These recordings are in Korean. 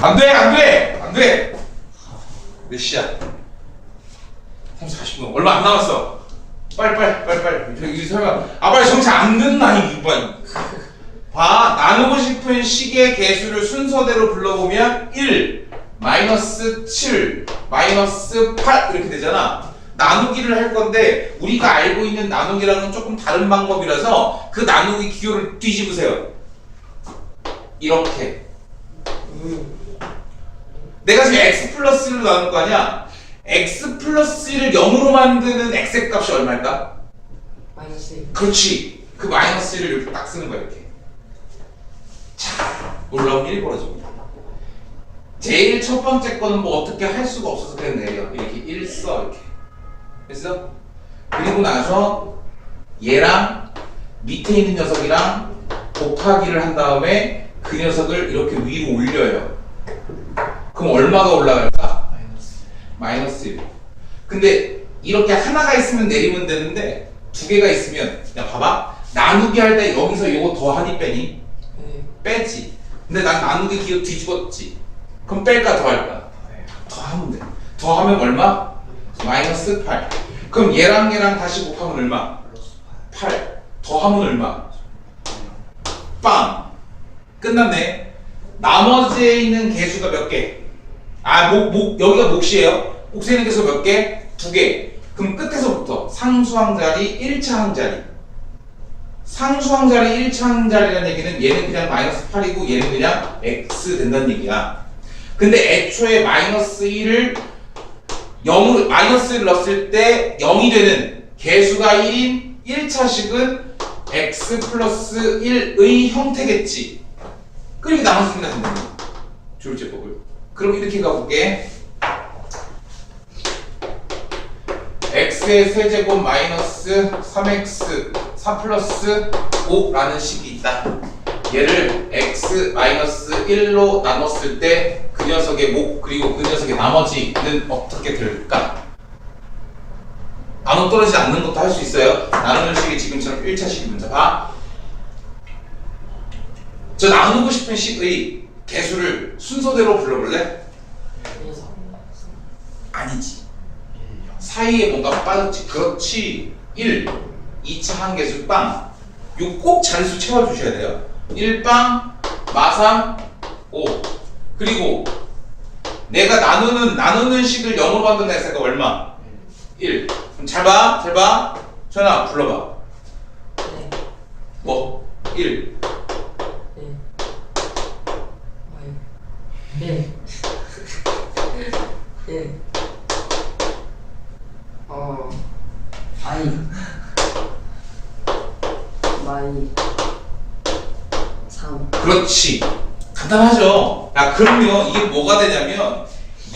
안 돼, 안 돼, 안 돼. 몇 시야? 3 40분. 얼마 안 남았어. 빨리, 빨리, 빨리, 빨리. 저기 설마. 아, 빨리 정치 안 듣나, 이 봐. 봐, 나누고 싶은 식의 개수를 순서대로 불러보면 1, 마이너스 7, 마이너스 8 이렇게 되잖아. 나누기를 할 건데 우리가 알고 있는 나누기랑은 조금 다른 방법이라서 그 나누기 기호를 뒤집으세요. 이렇게. 내가 지금 x 플러스 1로 나눌 거 아니야? x 플러스 1을 0으로 만드는 x의 값이 얼마일까? 마이너스 1 그렇지. 그 마이너스 1을 이렇게 딱 쓰는 거야, 이렇게. 자, 놀라운 일이 벌어집니다. 제일 첫 번째 거는 뭐 어떻게 할 수가 없어서 그냥 내려. 이렇게 1 써, 이렇게. 됐어? 그리고 나서 얘랑 밑에 있는 녀석이랑 곱하기를 한 다음에 그 녀석을 이렇게 위로 올려요. 그럼 얼마가 올라갈까? 마이너스 1. 근데 이렇게 하나가 있으면 내리면 되는데 두 개가 있으면 야 봐봐 나누기 할 때 여기서 이거 더하니 빼니? 네 빼지. 근데 난 나누기 기호 뒤집었지. 그럼 뺄까 더 할까? 더하면 돼. 더하면 얼마? 마이너스 8. 그럼 얘랑 얘랑 다시 곱하면 얼마? 8. 더하면 얼마? 빵. 끝났네. 나머지에 있는 개수가 몇 개? 아, 목, 목, 여기가 몫이에요. 몫에 있는 개수 몇 개? 두 개. 그럼 끝에서부터 상수항 자리, 1차 항 자리. 상수항 자리, 1차 항 자리라는 얘기는 얘는 그냥 마이너스 8이고 얘는 그냥 x 된다는 얘기야. 근데 애초에 마이너스 1을 0으로, 마이너스를 넣었을 때 0이 되는 개수가 1인 1차식은 x 플러스 1의 형태겠지. 그러니까 나머지가 된다는 거야. 조율제법을. 그럼 이렇게 가볼게. x의 세제곱 마이너스 3x 4 플러스 5라는 식이 있다. 얘를 x 마이너스 1로 나눴을 때 그 녀석의 목 그리고 그 녀석의 나머지는 어떻게 될까? 나눠 떨어지지 않는 것도 할 수 있어요. 나누는 식이 지금처럼 1차식이 문제 봐. 저 나누고 싶은 식의 개수를 순서대로 불러볼래? 아니지. 사이에 뭔가 빠졌지. 그렇지. 1. 2차 한개수 빵. 요꼭 자리수 채워주셔야 돼요. 1빵, 마삼, 5. 그리고 내가 나누는, 나누는 식을 0으로 만드는 x가 얼마? 1. 그럼 잘 봐, 잘 봐. 전화 불러봐. 네 뭐? 1. 네. 마이 네. 네. 어. 아이. 마이. 3. 그렇지. 간단하죠. 야, 그럼요. 이게 뭐가 되냐면,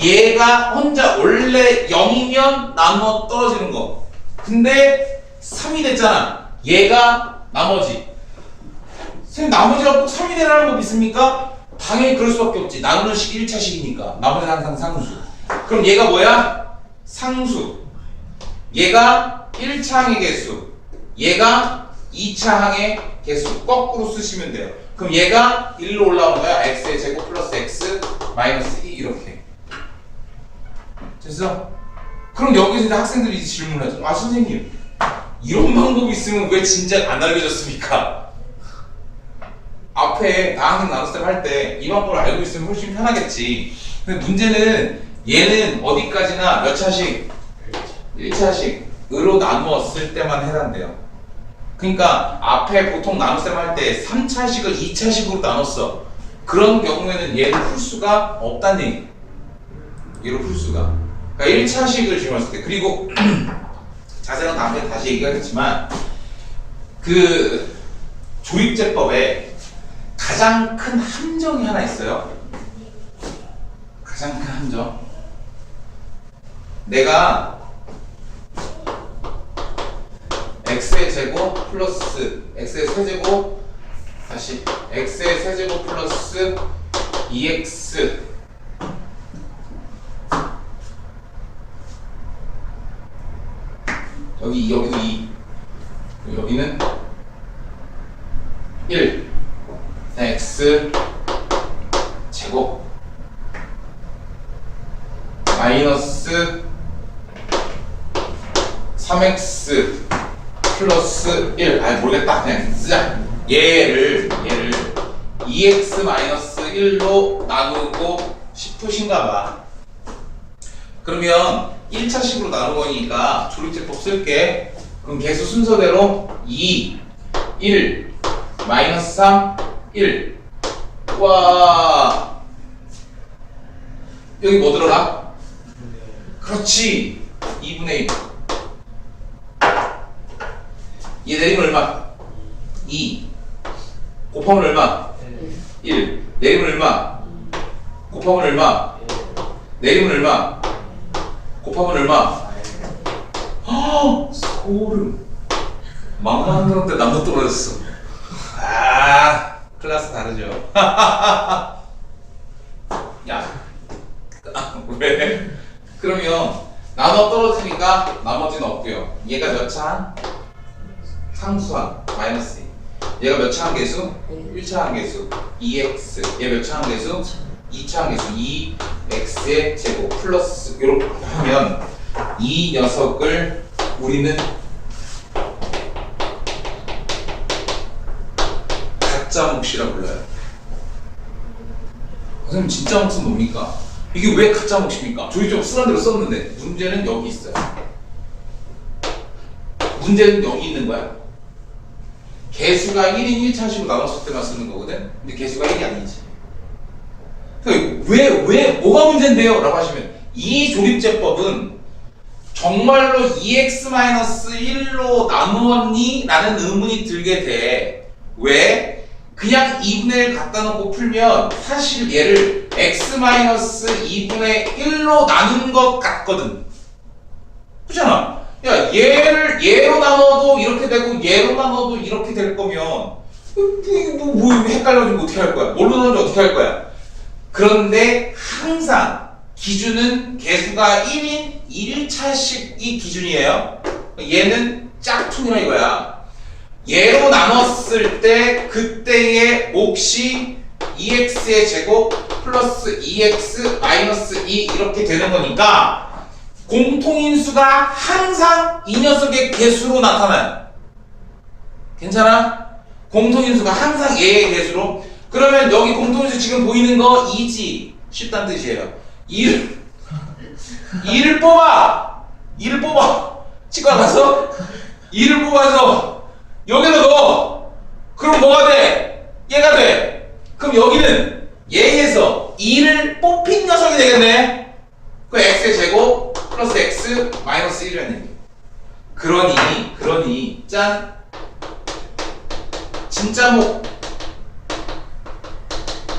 얘가 혼자 원래 0이면 나누어 떨어지는 거. 근데 3이 됐잖아. 얘가 나머지. 선생님, 나머지가 꼭 3이 되라는 거 믿습니까? 당연히 그럴 수밖에 없지. 나누는 식 1차식이니까. 나머지는 항상 상수. 그럼 얘가 뭐야? 상수. 얘가 1차 항의 개수. 얘가 2차 항의 개수. 거꾸로 쓰시면 돼요. 그럼 얘가 1로 올라오는 거야. x의 제곱 플러스 x 마이너스 2 이렇게. 됐어? 그럼 여기서 이제 학생들이 질문을 하죠. 아 선생님 이런 방법이 있으면 왜 진작 안 알려줬습니까? 앞에 나학생 나눗셈 할 때 이 방법을 알고 있으면 훨씬 편하겠지. 근데 문제는 얘는 어디까지나 몇 차식? 1차식으로 나누었을 때만 해당돼요. 그러니까 앞에 보통 나눗셈 할 때 3차식을 2차식으로 나눴어. 그런 경우에는 얘를 풀 수가 없다는 얘기. 얘를 풀 수가. 그러니까 1차식을 질문했을 때 그리고 자세는 다음에 다시 얘기하겠지만 그 조립제법에 가장 큰 함정이 하나 있어요. 가장 큰 함정. 내가 x의 제곱 플러스 x의 세제곱 다시 x의 세제곱 플러스 2x 여기 여기도 2 여기는 1 x 제곱 마이너스 3x 플러스 1. 아 모르겠다. 그냥 쓰자. 얘를 얘를 2x 마이너스 1로 나누고 싶으신가 봐. 그러면 1차식으로 나눈 거니까 조립제법 쓸게. 그럼 개수 순서대로 2, 1, 마이너스 3, 1. 와. 여기 뭐 들어가? 그렇지. 2분의 1. 얘 내리면 얼마? 2. 곱하면 얼마? 1. 내리면 얼마? 곱하면 얼마? 내리면 얼마? 곱하면 얼마? 아, 소름. 막만 그런데 나무 떨어졌어. 아, 클래스 다르죠. 야, 아, 왜? 그러면 나눠 떨어지니까 나머지는 없고요. 얘가 몇 차? 상수항 마이너스 2. 얘가 몇차 항계수? 1차 항계수 2x. 얘 몇차 항계수? 2차 항계수 2x의 제곱 플러스 이렇게 하면 이 녀석을 우리는 가짜 몫이라 불러요. 선생님 진짜 몫은 뭡니까? 이게 왜 가짜 몫입니까? 조리적 쓰란 대로 썼는데 문제는 여기 있어요. 문제는 여기 있는 거야. 개수가 1인 1차식으로 나눴을 때만 쓰는 거거든. 근데 개수가 1이 아니지. 그러니까 왜, 왜, 뭐가 문제인데요? 라고 하시면 이 조립제법은 정말로 2x-1로 나누었니? 라는 의문이 들게 돼. 왜? 그냥 2분의 1 갖다 놓고 풀면 사실 얘를 x-2분의 1로 나눈 것 같거든. 그렇잖아. 야, 얘를 얘로 나눠도 이렇게 되고 얘로 나눠도 이렇게 될 거면 뭐, 뭐, 뭐 헷갈려지면 어떻게 할 거야? 뭘로 나누지 어떻게 할 거야? 그런데 항상 기준은 개수가 1인 1차식이 기준이에요. 얘는 짝퉁이라 이거야. 얘로 나눴을 때 그때의 몫이 2x의 제곱 플러스 2x 마이너스 2 이렇게 되는 거니까 공통인수가 항상 이 녀석의 개수로 나타나요. 괜찮아? 공통인수가 항상 얘의 개수로. 그러면 여기 공통인수 지금 보이는 거 2지. 쉽다는 뜻이에요. 2를 2를 뽑아! 2를 뽑아! 치과 가서? 2를 뽑아서 여기다 넣어! 그럼 뭐가 돼? 얘가 돼 그럼 여기는 얘에서 2를 뽑힌 녀석이 되겠네. 그 x의 제곱 플러스 x 마이너스 1이라는 얘기. 그러니 그러니 짠. 진짜 목.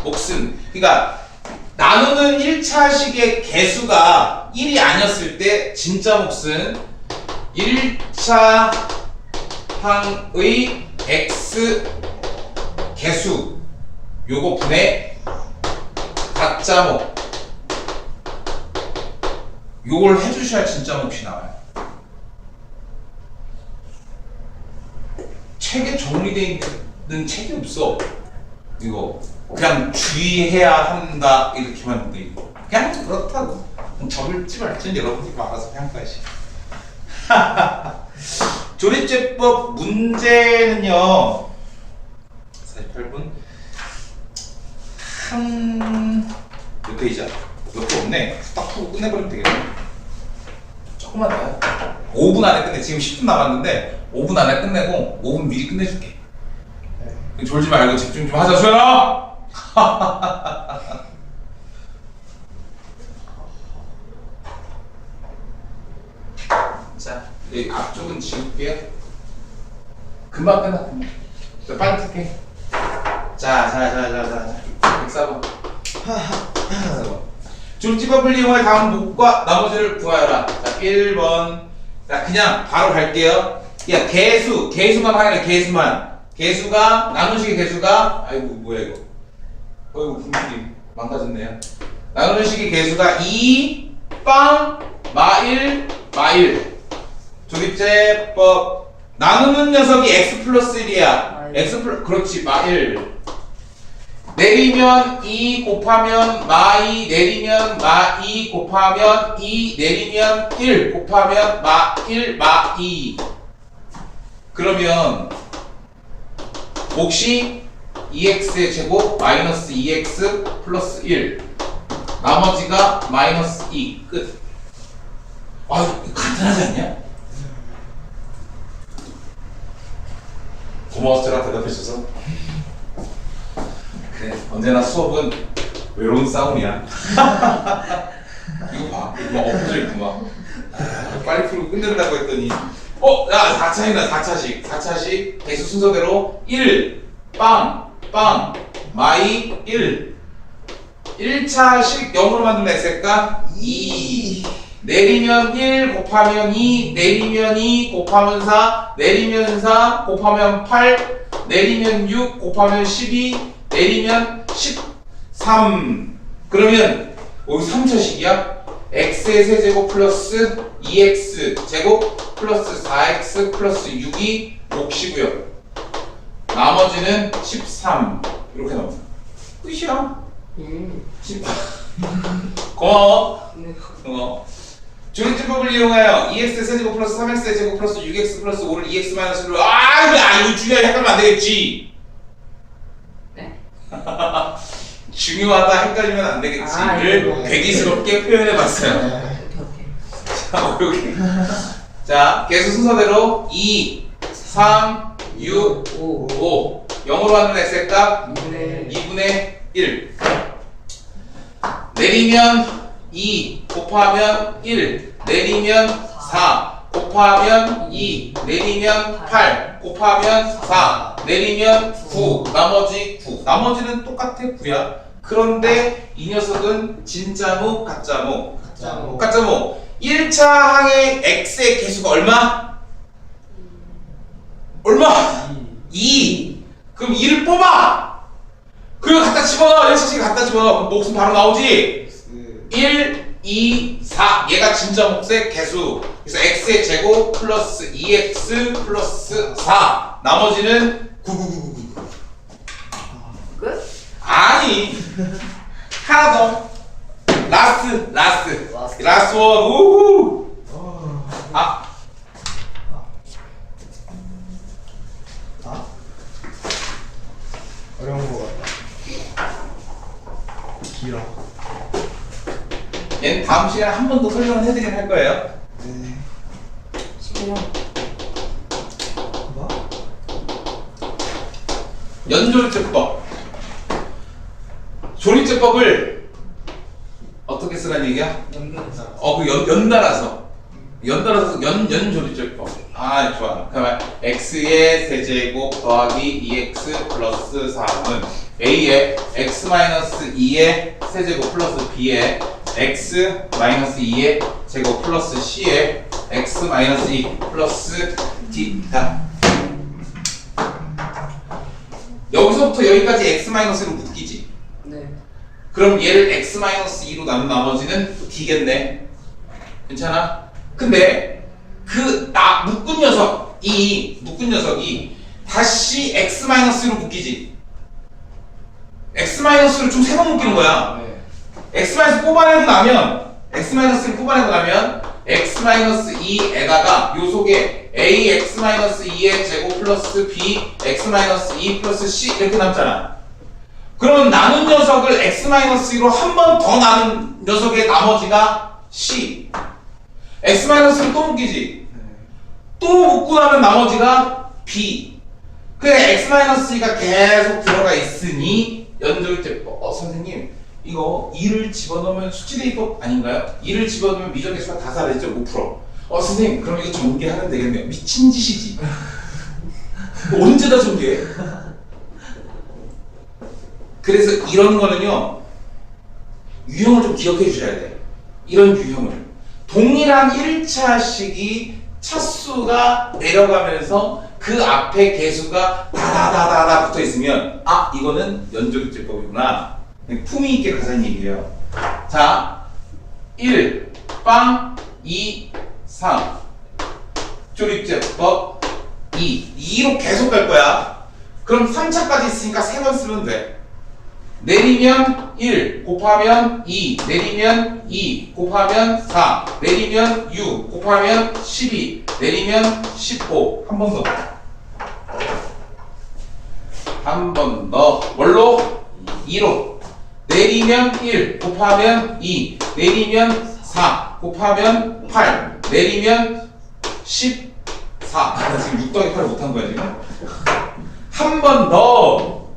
몫은 그러니까 나누는 1차식의 개수가 1이 아니었을 때 진짜 몫은 1차 항의 x 개수 요거 분의 가짜 목. 요걸 해주셔야 진짜 몫이 나와요. 책에 정리되어 있는 책이 없어. 이거. 그냥 주의해야 한다. 이렇게만 돼 있고. 그냥 그렇다고. 적을지 말지는 여러분이 알아서 평가하시 조립제법 문제는요. 48분 한 몇 페이지야? 몇 개 없네 딱 푸고 끝내버리면 되겠네 조금만 더요 5분 안에 끝내 지금 10분 남았는데 5분 안에 끝내고 5분 미리 끝내줄게 졸지 말고 집중 좀 하자 수연아 자, 이 앞쪽은 지울게요. 금방 끝나. 금방. 자, 빨리 틀게. 자, 자, 자, 자, 자, 자. 104번. 104번. 줄집합을 이용해 다음 목과 나머지를 구하여라. 자, 1번. 자, 그냥 바로 갈게요. 야, 개수, 개수만 확인해, 개수만. 개수가, 나누식의 개수가, 아이고, 뭐야, 이거. 어이구, 분위기 망가졌네요. 나누는 식의 개수가 2, 빵, 마일, 마일. 조립제법. 나누는 녀석이 x 플러스 1이야. 마일. x 플러스, 그렇지, 마일. 내리면 2 곱하면 마2 내리면 마2 곱하면 2 내리면 1 곱하면 마 1 마2 그러면 몫이 2x의 제곱 마이너스 2x 플러스 1 나머지가 마이너스 2 끝. 아 간단하지 않냐? 제가 대답해줘서 그래 언제나 수업은 외로운 싸움이야. 이거 봐 이거 막 엎어져 있고 막. 아, 빨리 풀고 끝낸다고 했더니 어? 야 4차이나 4차식. 4차식 개수 순서대로 1 빵, 빵, 마이 1 1차식 0으로 만든 x가 2 내리면 1 곱하면 2 내리면 2 곱하면 4 내리면 4 곱하면 8 내리면 6 곱하면 12 내리면 13 그러면 여기 3차식이야 x의 세제곱 플러스 2x 제곱 플러스 4x 플러스 6이 몫이고요 나머지는 13 이렇게 나옵니다 끝이야 음. 10 고마워 네. 어. 조리제법을 이용하여 2x 세제곱 플러스 3x 제곱 플러스 6x 플러스 5를 2x 마이너스로 아 이거 아 이거 중요해 헷갈리면 안 되겠지 네. 중요하다 헷갈리면 안 아, 되겠지를 이거. 괴기스럽게 표현해봤어요. 오케이 오케이. 자 여기. 자 개수 순서대로 2 3 6 오. 5 0으로 하는 x의 값 네. 2분의 1 내리면 2 곱하면 1 내리면 4 곱하면 2 내리면 8 곱하면 4 내리면 9 나머지 9 나머지는 똑같아 9야. 그런데 이 녀석은 진짜모 가짜모 가짜모. 가짜모 1차 항의 x의 개수가 얼마? 얼마? 2 그럼 2를 뽑아! 그걸 갖다 집어넣어. 1차식에 갖다 집어넣어. 그럼 몫은 바로 나오지? 1, 2, 4 얘가 진짜 몫의 개수. 그래서 x의 제곱 플러스 2x 플러스 4 나머지는 99999 끝? 아니. 하나 더. 라스트. 라스트. 라스트 원. 우후 아 아? 어려운 거 같다. 길어. 얘는 다음 시간에 한 번 더 설명을 해드리긴 할 거예요 네. 시계요. 뭐? 연조리제법 조리제법을 어떻게 쓰라는 얘기야? 연근사. 어, 그 연, 연달아서. 연달아서 연, 연조리제법. 아, 좋아. 그러면 x의 세제곱 더하기 2x 플러스 4는 a의 x 마이너스 2의 세제곱 플러스 b의 x 마이너스 2의 제곱 플러스 c의 x 마이너스 2 플러스 d다. 여기서부터 여기까지 x 마이너스로 묶이지. 네. 그럼 얘를 x-2로 나눈 나머지는 d겠네. 괜찮아? 근데 그 나 묶은 녀석, 이 묶은 녀석이 다시 x-로 묶이지. x-를 좀 세 번 묶이는 거야. 네. x- 뽑아내고 나면 x-를 뽑아내고 나면 x-2에다가 요 속에 ax-2의 제곱 플러스 b x-2 플러스 c 이렇게 남잖아. 그러면 나눈 녀석을 x-2로 한 번 더 나눈 녀석의 나머지가 c. x-를 또 묶이지. 네. 또 묶고 나면 나머지가 b. 그래 x-2가 계속 들어가 있으니 연결 제법. 어 선생님 이거 2를 집어넣으면 수치대입법 아닌가요? 2를 집어넣으면 미적개수가 다 사라지죠 5%. 어 선생님 그럼 이거 전개하면 되겠네요. 미친 짓이지. 언제 다 전개해? 그래서 이런 거는요 유형을 좀 기억해 주셔야 돼. 이런 유형을 동일한 1차식이 차수가 내려가면서 그 앞에 개수가 다다다다다 붙어 있으면 아 이거는 연조기제법이구나. 품위 있게 가자는 얘기예요. 자, 1, 빵, 2, 3. 조립제법 2. 2로 계속 갈 거야. 그럼 3차까지 있으니까 3번 쓰면 돼. 내리면 1 곱하면 2 내리면 2 곱하면 4 내리면 6 곱하면 12 내리면 15 한 번 더. 한 번 더. 뭘로? 2로. 내리면 1 곱하면 2 내리면 4 곱하면 8 내리면 14 나 지금 6 더하기 8을 못한 거야 지금? 한 번 더.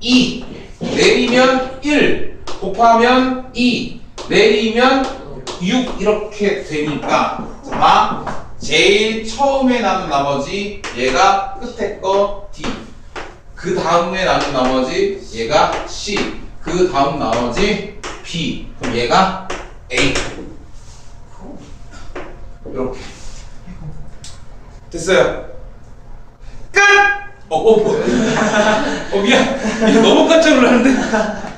2 내리면 1 곱하면 2 내리면 6 이렇게 되니까 자 제일 처음에 남은 나머지 얘가 끝에 거 D 그 다음에 남은 나머지 얘가 C 그 다음 나머지 B 그럼 얘가 A 이렇게 됐어요 끝! 어, 어, 뭐. 어, 미안. 너무 깜짝 놀랐는데?